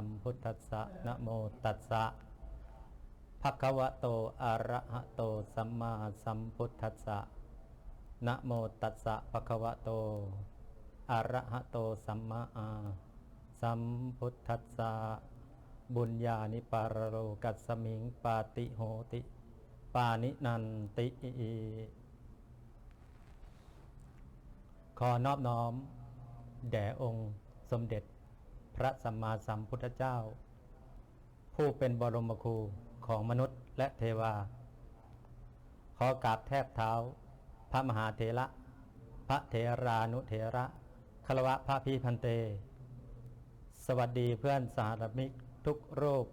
สัมพุทธัสสะนะโมตัสสะภะคะวะโตอะระหะโตสัมมาสัมพุทธัสสะนะโมตัสสะภะคะวะโตอะระหะโตสัมมาสัมพุทธัสสะบุญญาณิปารโรกัสมิงปาติโหติ ปานินันติขอนอบน้อม แด่องค์สมเด็จ ระสัมมาสัมพุทธเจ้า ผู้เป็นบรมครูของมนุษย์และเทวา ขอกราบแทบเท้า พระมหาเถระ พระเถรานุเถระคารวะพระพีพันเต สวัสดีเพื่อนสาธมิกทุกรูป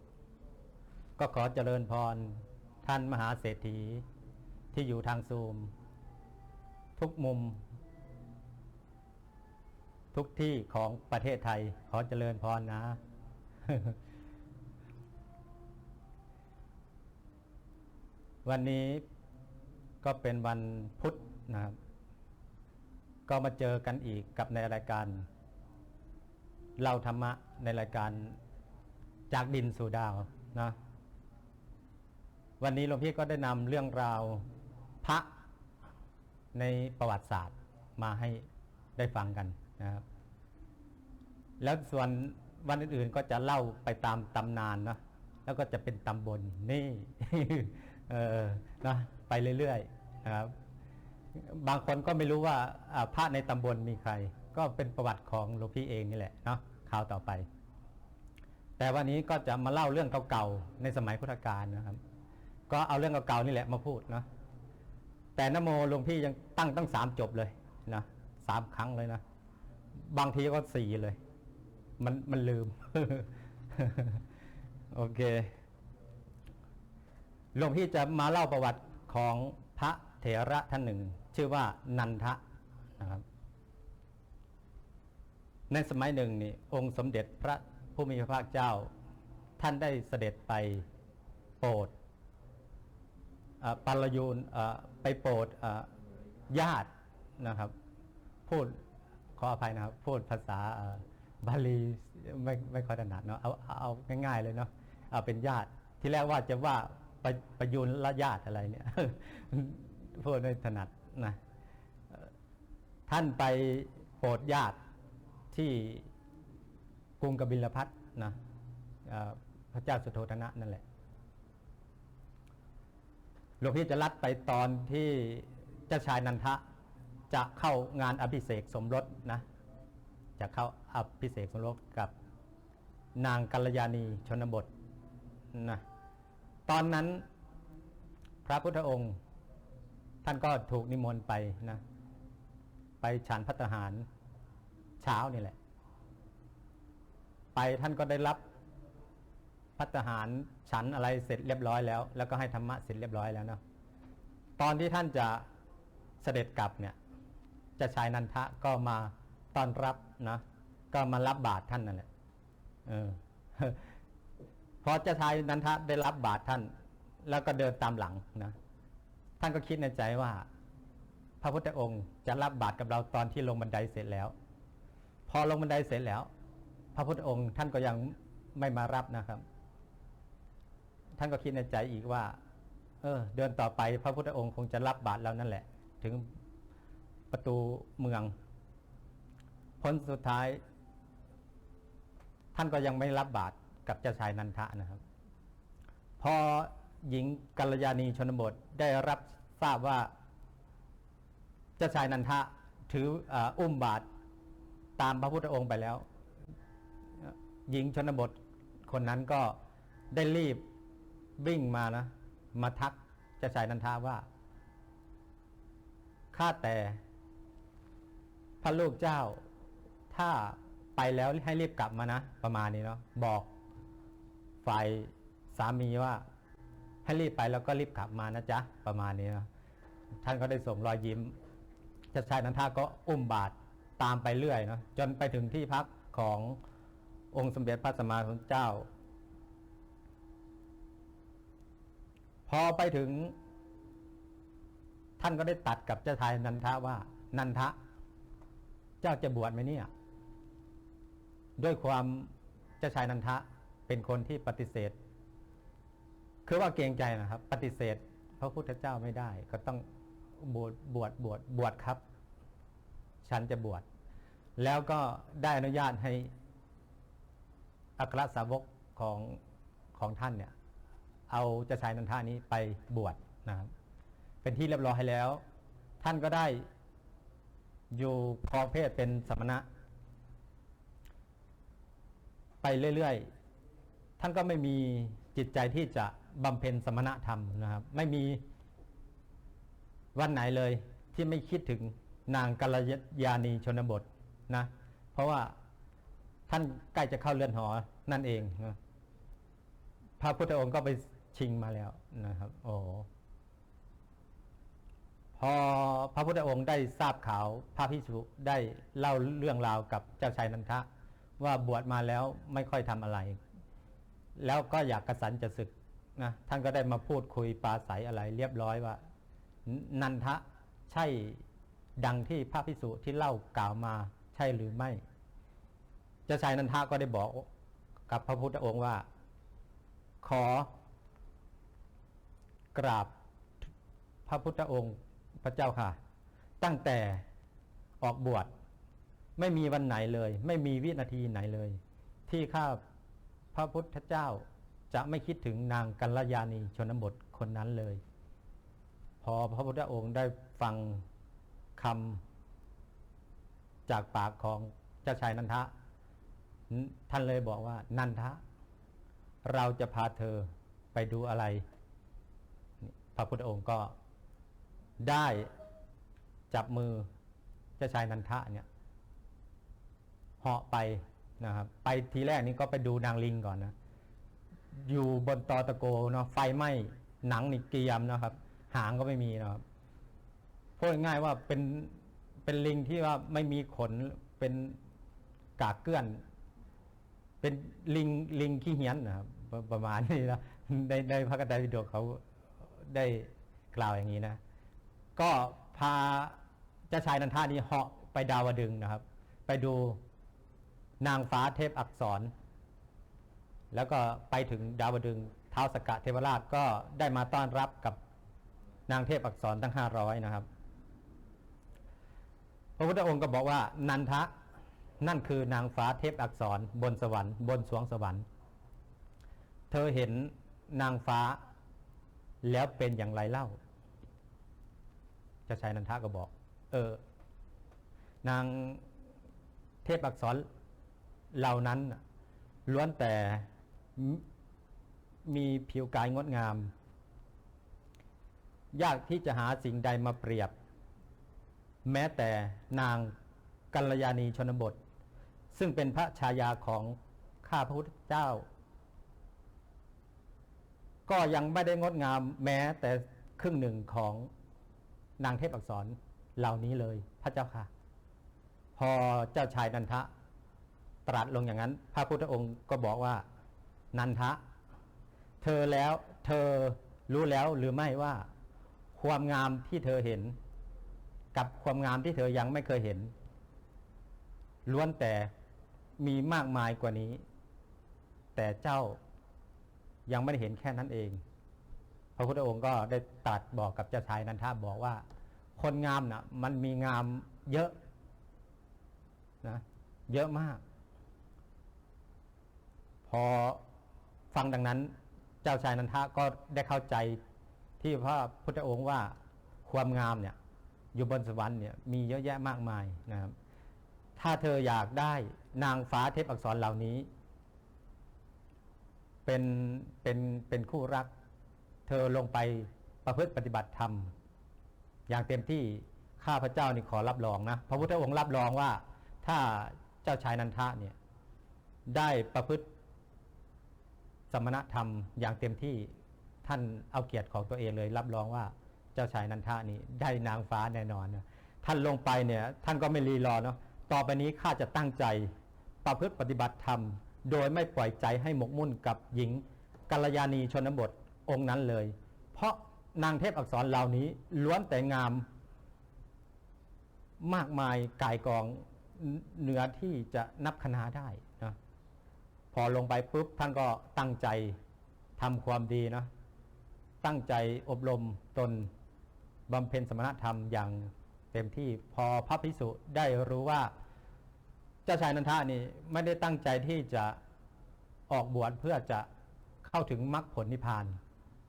ก็ขอเจริญพร ท่านมหาเศรษฐีที่อยู่ทางซูม ทุกมุม ทุกที่ของประเทศไทยขอเจริญพรนะ วันนี้ก็เป็นวันพุธนะครับ ก็มาเจอกันอีกกับในรายการเราธรรมะในรายการจากดินสู่ดาวนะ วันนี้หลวงพี่ก็ได้นำเรื่องราวพระในประวัติศาสตร์มาให้ได้ฟังกัน นะครับ แล้วส่วนวันอื่นๆก็จะเล่าไปตามตำนานนะแล้วก็จะเป็นตำบลนี่ เออนะไปเรื่อยๆนะครับ บางคนก็ไม่รู้ว่าอ่าพระในตำบลมีใคร ก็เป็นประวัติของหลวงพี่เองนี่แหละเนาะข่าวต่อไป แต่วันนี้ก็จะมาเล่าเรื่องเก่าๆในสมัยพุทธกาลนะครับ ก็เอาเรื่องเก่าๆนี่แหละมาพูดเนาะแต่นโมหลวงพี่ยังตั้งตั้งสามจบเลยนะสามครั้งเลยนะ บางทีก็สี่เลย มันมันลืม โอเค หลวงพี่จะมาเล่าประวัติของพระเถระท่านหนึ่ง ชื่อว่านันทะนะครับ ในสมัยหนึ่งนี่องค์สมเด็จพระผู้มีพระภาคเจ้า ท่านได้เสด็จไปโปรดปัลยูนไปโปรดญาตินะครับ พูด ขออภัยนะครับ พูดภาษาบาลีไม่ไม่ค่อยถนัดเนาะเอาเอาเอาง่ายๆเลยเนาะเอาเป็นญาติที่แรกว่าจะว่าประประยุนละญาติอะไรเนี่ยพูดไม่ถนัดนะท่านไปโปรดญาติที่กรุงกบิลพัทนะพระเจ้าสุโธทนะนั่นแหละหลวงพี่จะลัดไปตอนที่เจ้าชายนันทะ จะเข้างานอภิเษกสมรสนะจะเข้าอภิเษกสมรสกับนางกัลยาณีชนบทนะตอนนั้นพระพุทธองค์ ท่านก็ถูกนิมนต์ไปนะไปฉันพัตตาหารเช้านี่แหละ ไปท่านก็ได้รับพัตตาหารฉันอะไรเสร็จเรียบร้อยแล้ว แล้วก็ให้ธรรมะเสร็จเรียบร้อยแล้วเนาะตอนที่ท่านจะเสด็จกลับเนี่ย เจะชายนันทะก็มาต้อนรับนะก็มารับบาตรท่านนั่นแหละเออพอเจ้าชายนันทะได้รับบาตรท่าน แล้วก็เดินตามหลังนะท่านก็คิดในใจว่า พระพุทธองค์จะรับบาตรกับเราตอนที่ลงบันไดเสร็จแล้ว พอลงบันไดเสร็จแล้ว พระพุทธองค์ท่านก็ยังไม่มารับนะครับ ท่านก็คิดในใจอีกว่า เออ เดินต่อไปพระพุทธองค์คงจะรับบาตรเรานั่นแหละ ถึง ประตูเมือง ผลสุดท้าย ท่านก็ยังไม่รับบาตรกับเจ้าชายนันทะนะครับ พอหญิงกัลยาณีชนบทได้รับทราบว่า เจ้าชายนันทะถืออ,อุ้มบาตรตามพระพุทธองค์ไปแล้ว หญิงชนบทคนนั้นก็ได้รีบวิ่งมานะ มาทักเจ้าชายนันทาว่า ข้าแต่ พระลูกเจ้า ถ้าไปแล้วให้รีบกลับมานะ ประมาณนี้เนาะบอกฝ่ายสามีว่า ให้รีบไปแล้วก็รีบกลับมานะจ๊ะประมาณนี้เนาะท่านก็ได้ส่งรอยยิ้มเจ้าชายนันทาก็อุ้มบาตรตามไปเรื่อยเนาะจนไปถึงที่พักขององค์สมเด็จพระสัมมาสัมพุทธเจ้า พอไปถึง ท่านก็ได้ตัดกับเจ้าชายนันทะว่า นันทะ เจ้าจะบวชไหมเนี่ย ด้วยความเจ้าชายนันทะเป็นคนที่ปฏิเสธ คือว่าเกรงใจนะครับ ปฏิเสธพระพุทธเจ้าไม่ได้ ก็ต้องบวชบวชบวชบวชครับ ฉันจะบวชแล้วก็ได้อนุญาตให้อัครสาวกของของท่านเนี่ย เอาเจะชายนันทานี้ไปบวชนะครับ เป็นที่เรียบร้อยแล้ว ท่านก็ได้ อยู่ครองเพศเป็นสมณะ ไปเรื่อยๆ ท่านก็ไม่มีจิตใจที่จะบำเพ็ญสมณธรรมนะครับ ไม่มีวันไหนเลยที่ไม่คิดถึงนางกัลยาณีชนบทนะ เพราะว่าท่านใกล้จะเข้าเรือนหอนั่นเองนะพระพุทธองค์ก็ไปชิงมาแล้วนะครับ โอ้ พอพระพุทธองค์ได้ทราบข่าวพระพิสุได้เล่าเรื่องราวกับเจ้าชายนันทะ ว่าบวชมาแล้วไม่ค่อยทำอะไร แล้วก็อยากกระสันจะศึกนะท่านก็ได้มาพูดคุยปราศัยอะไร เรียบร้อยว่า นันทะใช่ดังที่พระพิสุที่เล่ากล่าวมาใช่หรือไม่ เจ้าชายนันทะก็ได้บอกกับพระพุทธองค์ว่า ขอกราบพระพุทธองค์ ระเจ้าค่ะ ตั้งแต่ออกบวชไม่มีวันไหนเลย ไม่มีวินาทีไหนเลย ที่ข้าพระพุทธเจ้าจะไม่คิดถึงนางกัลยาณีชนบทคนนั้นเลย พอพระพุทธองค์ได้ฟังคำจากปากของเจ้าชายนันทะ ท่านเลยบอกว่า นันทะ เราจะพาเธอไปดูอะไร พระพุทธองค์ก็ ได้จับมือเจ้าชายนันทะเนี่ยเหาะไปนะครับ ไปทีแรกนี้ก็ไปดูนางลิงก่อนนะ อยู่บนตอตะโกเนาะไฟไหม้หนังนี่เกรียมนะครับ หางก็ไม่มีนะครับพูดง่ายว่าเป็นเป็นลิงที่ว่าไม่มีขนเป็นกากเกลื่อน เป็นลิงลิงขี้เหี้ยนนะครับประประมาณนี้นะในในพระกตาปิฎกเขาได้กล่าวอย่างนี้นะ ก็พาเจ้าชายนันทานี้เหาะไปดาวดึงนะครับ ไปดูนางฟ้าเทพอักษร แล้วก็ไปถึงดาวดึงส์ท้าสกกะเทวราชก็ได้มาต้อนรับกับนางเทพอักษรทั้งห้าร้อยนะครับ พระพุทธองค์ก็บอกว่า นันทะนั่นคือนางฟ้าเทพอักษร บนสวรรค์บนสวงสวรรค์ เธอเห็นนางฟ้าแล้วเป็นอย่างไรเล่า เจะชายนันทะก็บอก เออ นางเทพอักษรเหล่านั้นล้วนแต่มมีผิวกายงดงาม ยากที่จะหาสิ่งใดมาเปรียบ แม้แต่นางกัลยาณีชนบท ซึ่งเป็นพระชายาของข้าพระพุทธเจ้า ก็ยังไม่ได้งดงามแม้แต่ครึ่งหนึ่งของ นางเทพอักษรเหล่านี้เลยพระเจ้าค่ะ พอเจ้าชายนันทะ ตรัสลงอย่างนั้น พระพุทธองค์ก็บอกว่า นันทะ เธอแล้วเธอรู้แล้วหรือไม่ว่า ความงามที่เธอเห็น กับความงามที่เธอยังไม่เคยเห็น ล้วนแต่มีมากมายกว่านี้ แต่เจ้ายังไม่ได้เห็นแค่นั้นเอง พระพุทธองค์ก็ได้ตรัสบอกกับเจ้าชายนันทาบอกว่า คนงามนะ่ะ มันมีงามเยอะนะเยอะมาก พอฟังดังนั้น เจ้าชายนันทะก็ได้เข้าใจที่พระพุทธองค์ว่าความงามเนี่ย อยู่บนสวรรค์เนี่ยมีเยอะแยะมากมายนะครับ ถ้าเธออยากได้นางฟ้าเทพอักษรเหล่านี้ เป็นเป็นเป็นคู่รัก เธอลงไปประพฤติปฏิบัติธรรม อย่างเต็มที่ข้าพระเจ้านี่ขอรับรองนะพระพุทธองค์รับรองว่า ถ้าเจ้าชายนันทะเนี่ยได้ประพฤติสมณธรรมอย่างเต็มที่ท่านเอาเกียรติของตัวเองเลย รับรองว่าเจ้าชายนันทะนี่ได้นางฟ้าแน่นอนนะท่านลงไปเนี่ย ท่านก็ไม่รีรอเนาะต่อไปนี้ข้าจะตั้งใจประพฤติปฏิบัติธรรม โดยไม่ปล่อยใจให้หมกมุ่นกับหญิงกัลยาณีชนบทองค์นั้นเลย เพราะ นางเทพอักษรเหล่านี้ล้วนแต่งามมากมายกายกองเหนือที่จะนับคณาได้นะพอลงไปปุ๊บท่านก็ตั้งใจทำความดีนะตั้งใจอบรมตนบำเพ็ญสมณธรรมอย่างเต็มที่พอพระภิกษุได้รู้ว่า เจ้าชายนันทานี่ไม่ได้ตั้งใจที่จะออกบวชเพื่อจะเข้าถึงมรรคผลนิพพาน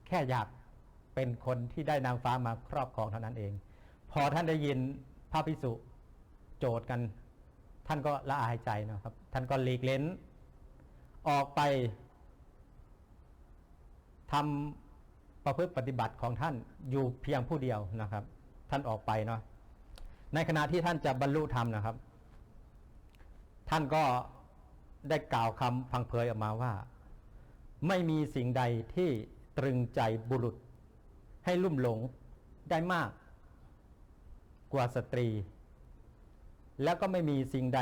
แค่อยาก เป็นคนที่ได้นางฟ้ามาครอบครองเท่านั้นเอง พอท่านได้ยินพระภิกษุโจทย์กัน ท่านก็ละอายใจนะครับ ท่านก็หลีกเล้น ออกไปทำประพฤติปฏิบัติของท่านอยู่เพียงผู้เดียวนะครับ ท่านออกไปเนาะในขณะที่ท่านจะบรรลุธรรมนะครับ ท่านก็ได้กล่าวคำพังเพยออกมาว่า ไม่มีสิ่งใดที่ตรึงใจบุรุษ ให้ลุ่มหลงได้มาก กว่าสตรี แล้วก็ไม่มีสิ่งใด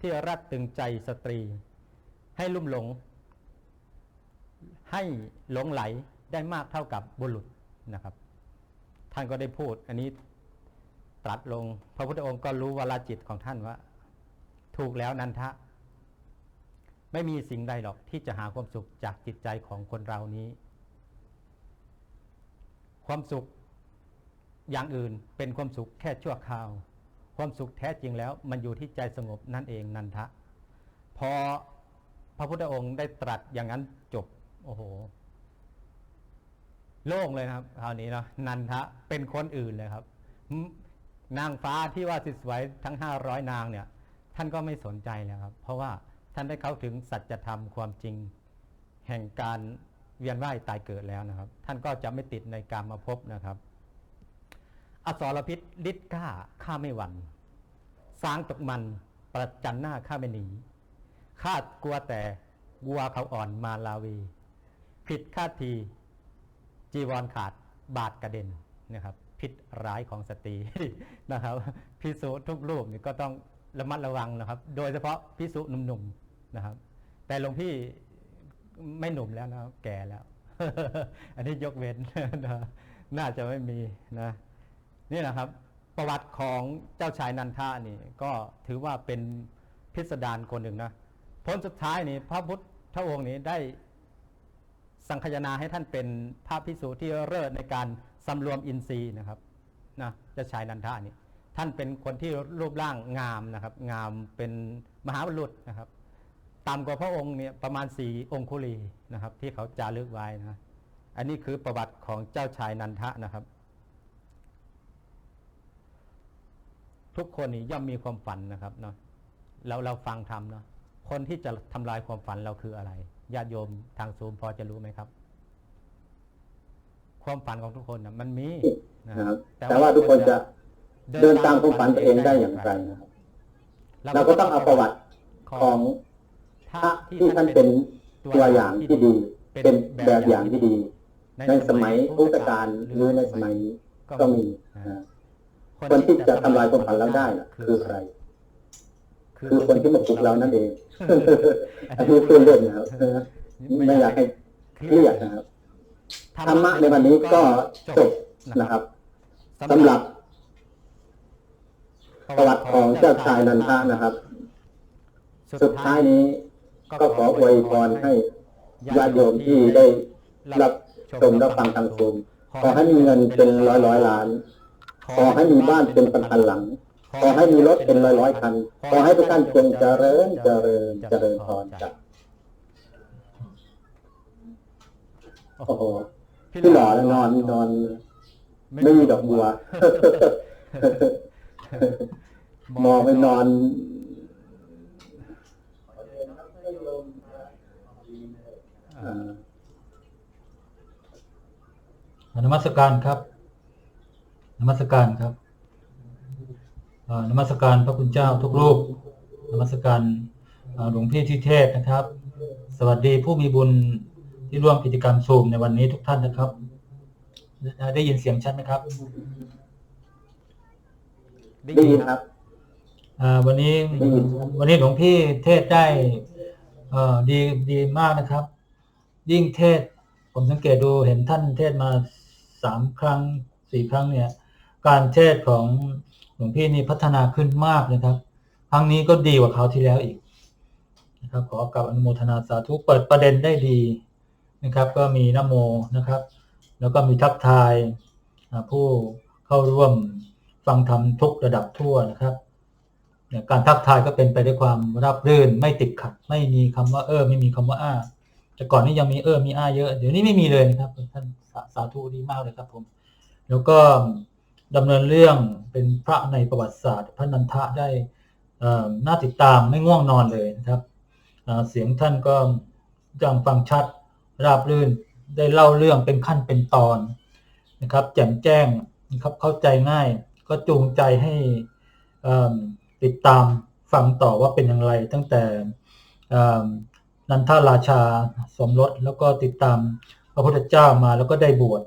ที่รัดตึงใจสตรี ให้ลุ่มหลง ให้หลงไหลได้มากเท่ากับบุรุษนะครับ ท่านก็ได้พูด อันนี้ตรัสลง พระพุทธองค์ก็รู้วาลจิตของท่านว่า ถูกแล้วนันทะ ไม่มีสิ่งใดหรอกที่จะหาความสุขจากจิตใจของคนเรานี้ ความสุขอย่างอื่นเป็นความสุขแค่ชั่วคราว ความสุขแท้จริงแล้วมันอยู่ที่ใจสงบนั่นเองนันทะ พอพระพุทธองค์ได้ตรัสอย่างนั้นจบ โอ้โห โล่งเลยนะครับคราวนี้เนาะนันทะเป็นคนอื่นเลยครับ นางฟ้าที่ว่าสวยทั้งห้าร้อยนางเนี่ย ท่านก็ไม่สนใจแล้วครับ เพราะว่าท่านได้เข้าถึงสัจธรรมความจริง แห่งการ เวียนว่ายตายเกิดแล้วนะครับ ท่านก็จะไม่ติดในการมาพบนะครับอสรพิษฤทธิ์กล้าข้าไม่หวั่นสางตกมันประจันหน้าข้าไม่หนีข้ากลัวแต่วัวเขาอ่อนมาลาวีผิดคาดที จีวรขาดบาดกระเด็นนะครับพิษร้ายของสตรีนะครับพิสุทุกรูปนี่ก็ต้องระมัดระวังนะครับ โดยเฉพาะพิสุหนุ่มๆนะครับ แต่หลวงพี่ ไม่หนุ่มแล้วนะแก่แล้ว อันนี้ยกเว้นนะน่าจะไม่มีนะนี่นะครับ ประวัติของเจ้าชายนันทานี่ ก็ถือว่าเป็นพิสดารคนหนึ่งนะผลสุดท้ายนี่พระพุทธองค์นี้ได้สังคายนาให้ท่านเป็นพระพิสุที่เลิศในการสำรวมอินทรีย์นะครับนะเจ้าชายนันทานี่ท่านเป็นคนที่รูปร่างงามนะครับ งามเป็นมหาบุรุษนะครับ ต่ำกว่าพระองค์เนี่ยประมาณสี่องคุลีนะครับ ที่เขาจารึกไว้นะอันนี้คือประวัติของเจ้าชายนันทะนะครับ ทุกคนนี่ย่อมมีความฝันนะครับเนาะเราเราฟังทำเนาะคนที่จะทำลายความฝันเราคืออะไรญาติโยมทางซูมพอจะรู้ไหมครับ ความฝันของทุกคนนะมันมีนะนะครับแต่ว่าทุกคนจะเดินตามความฝันตัวเองได้อย่างไรนะครับเราก็ต้องเอาประวัติของพ ระที่ท่านเป็นตัวอย่างที่ดี เป็นแบบอย่างที่ดี ในสมัยพุทธกาลหรือในสมัยนี้ก็มีนะฮะคนที่จะทำลายความฝันเราได้น่ะคือใคร คือคนที่มาปลุกเรานั่นเองอันนี้เพื่อนเล่นนะครับไม่อยากให้เครียดนะครับธรรมะในวันนี้ก็จบนะครับสำหรับประวัติของเจ้าชายนันทานะครับ สุดท้ายนี้ ก็ขออวยพรให้ญาติโยมที่ได้รับชมรับฟังทางซูมขอให้มีเงินเป็นร้อยร้อยล้าน ขอให้มีบ้านเป็นพันพันหลัง ขอให้มีรถเป็นร้อยร้อยคัน ขอให้ทุกท่านจงเจริญเจริญเจริญพรจ้ะโอ้โหที่หล่อแล้วนอนนอน ไม่มีดอกบัวมองไปนอน อ่า นมัสการครับนมัสการครับเอ่อนมัสการพระคุณเจ้าทุกรูปนมัสการเอ่อหลวงพี่ที่เทศนะครับ สวัสดีผู้มีบุญที่ร่วมกิจกรรมซูมในวันนี้ทุกท่านนะครับ ได้ได้ยินเสียงชัดไหมครับ ได้ยินครับอ่าวันนี้ได้ยินครับวันนี้หลวงพี่เทศได้เอ่อดีดีมากนะครับ ยิ่งเทศ ผมสังเกตดูเห็นท่านเทศมาสามครั้งสี่ครั้งเนี่ย การเทศของหลวงพี่นี่พัฒนาขึ้นมากนะครับ ครั้งนี้ก็ดีกว่าคราวที่แล้วอีกนะครับ ขอกราบอนุโมทนาสาธุเปิดประเด็นได้ดีนะครับ ก็มีนโมนะครับ แล้วก็มีทักทายผู้เข้าร่วมฟังธรรมทุกระดับทั่วนะครับเนี่ยการทักทายก็เป็นไปด้วยความราบรื่น ไม่ติดขัด ไม่มีคำว่าเออ ไม่มีคำว่าอ้า แต่ก่อนนี้ยังมีเออมีอาเยอะ เดี๋ยวนี้ไม่มีเลยนะครับท่านสาสาธุดีมากเลยครับผม แล้วก็ดำเนินเรื่องเป็นพระในประวัติศาสตร์ พระนันทะได้น่าติดตามไม่ง่วงนอนเลยนะครับ เสียงท่านก็ยังฟังชัดราบรื่นได้เล่าเรื่องเป็นขั้นเป็นตอนนะครับ แจ่มแจ้งนะครับเข้าใจง่าย ก็จูงใจให้ติดตามฟังต่อว่าเป็นอย่างไร ตั้งแต่ นันทราชาสมรสแล้วก็ติดตามพระพุทธเจ้ามาแล้วก็ได้บวช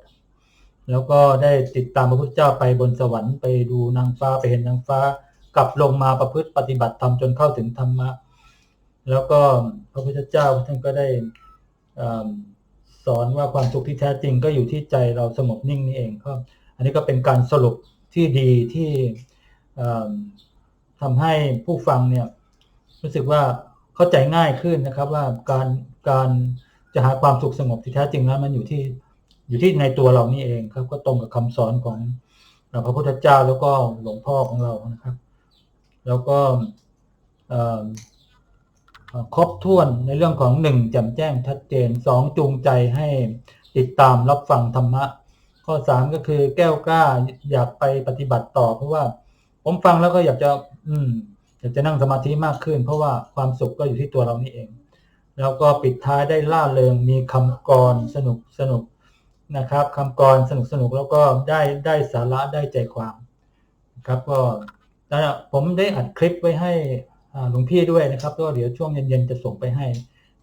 แล้วก็ได้ติดตามพระพุทธเจ้าไปบนสวรรค์ไปดูนางฟ้าไปเห็นนางฟ้า กลับลงมาประพฤติปฏิบัติธรรมจนเข้าถึงธรรมะ แล้วก็พระพุทธเจ้าท่านก็ได้อสอนว่าความสุขที่แท้จริงก็อยู่ที่ใจเราสงบนิ่งนี่เองก็อันนี้ก็เป็นการสรุปที่ดีที่ทำให้ผู้ฟังเนี่ยรู้สึกว่า เข้าใจง่ายขึ้นนะครับ ว่าการการจะหาความสุขสงบที่แท้จริงแล้วมันอยู่ที่อยู่ที่ในตัวเรานี่เองครับ ก็ตรงกับคำสอนของพระพุทธเจ้าแล้วก็หลวงพ่อของเรานะครับ แล้วก็ครบถ้วนในเรื่องของหนึ่งแจ่มแจ้งชัดเจนสองจูงใจให้ติดตามรับฟังธรรมะ ข้อสามก็คือแก้วกล้าอยากไปปฏิบัติต่อ เพราะว่าผมฟังแล้วก็อยากจะ อืม อยากจะนั่งสมาธิมากขึ้น เพราะว่าความสุขก็อยู่ที่ตัวเรานี่เอง แล้วก็ปิดท้ายได้ล่าเริงมีคำกรสนุกสนุกนะครับคำกรสนุกสนุกแล้วก็ได้ได้สาระได้ใจความนะครับก็แล้วผมได้อัดคลิปไว้ให้หลวงพี่ด้วยนะครับก็เดี๋ยวช่วงเย็นๆจะส่งไปให้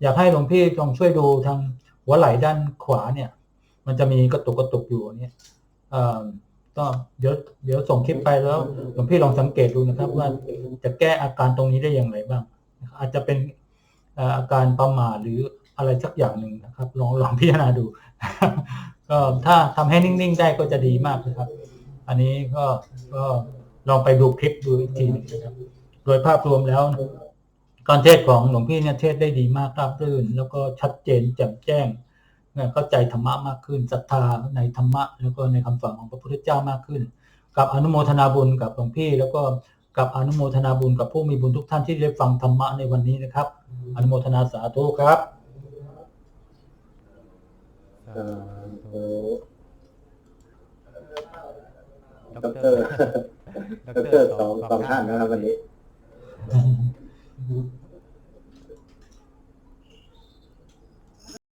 อยากให้หลวงพี่ลองช่วยดูทางหัวไหล่ด้านขวาเนี่ย มันจะมีกระตุกกระตุกอยู่เนี่ยอ ก็เดี๋ยวเดี๋ยวส่งคลิปไปแล้วหลวงพี่ลองสังเกตดูนะครับ ว่าจะแก้อาการตรงนี้ได้อย่างไรบ้าง อาจจะเป็นอาการประมาทหรืออะไรสักอย่างหนึ่งนะครับ ลองลองพิจารณาดูก็ถ้าทำให้นิ่งๆได้ก็จะดีมากนะครับ อันนี้ก็ก็ลองไปดูคลิปดูอีกทีหนึงนะครับ โดยภาพรวมแล้ว การเทศของหลวงพี่เนี่ยเทศได้ดีมากราบรื่น แล้วก็ชัดเจนแจ่มแจ้ง เนี่ยเข้าใจธรรมะมากขึ้นศรัทธาในธรรมะ แล้วก็ในคำสอนของพระพุทธเจ้ามากขึ้น กับอนุโมทนาบุญกับหลวงพี่ แล้วก็กับอนุโมทนาบุญกับผู้มีบุญทุกท่านที่ได้ฟังธรรมะในวันนี้นะครับ อนุโมทนาสาธุครับเอ่อดดรรดรสองสองท่านนะครับวันนี้อืม